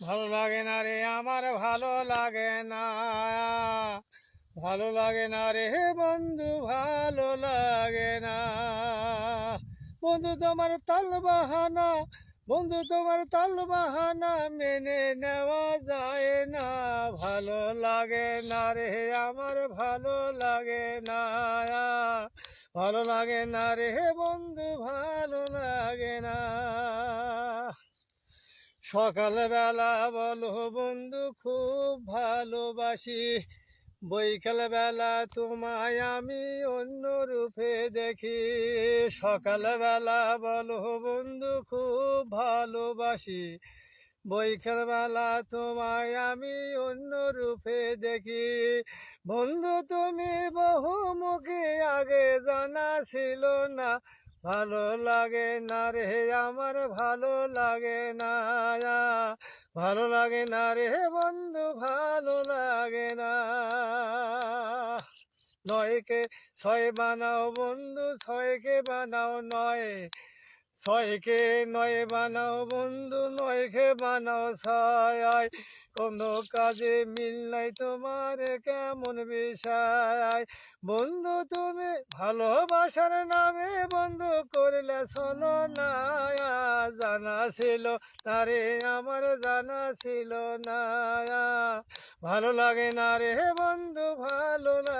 ভালো লাগে না রে, আমার ভালো লাগে না। ভালো লাগে না রে হে বন্ধু, ভালো লাগে না। বন্ধু, তোমার তাল বাহানা, বন্ধু, তোমার তাল বাহানা মেনে নেওয়া যায় না। ভালো লাগে না রে, আমার ভালো লাগে না। ভালো লাগে না রে, বন্ধু, ভালো লাগে না। সকালবেলা বলো বন্ধু, খুব ভালোবাসি। বৈকাল বেলা তোমায় আমি অন্য রূপে দেখি। সকালবেলা বলো বন্ধু, খুব ভালোবাসি। বৈকাল বেলা তোমায় আমি অন্য রূপে দেখি। বন্ধু, তুমি বহুমুখী, আগে জানা ছিল না। ভালো লাগে না রে, আমার ভালো লাগে না। ভালো লাগে না রে বন্ধু, ভালো লাগে না। নয়কে ছয় বানাও বন্ধু, ছয়কে বানাও নয়। ছয়কে নয় বানাও বন্ধু, নয়কে বানাও ছয়। কোনো কাজে মিল নাই তোমার, কেমন বিষয়? বন্ধু, তুমি ভালোবাসার নামে বন্ধু করলে শোনো না। জানা ছিল, তারে আমার জানা ছিল না। ভালো লাগে না রে বন্ধু, ভালো না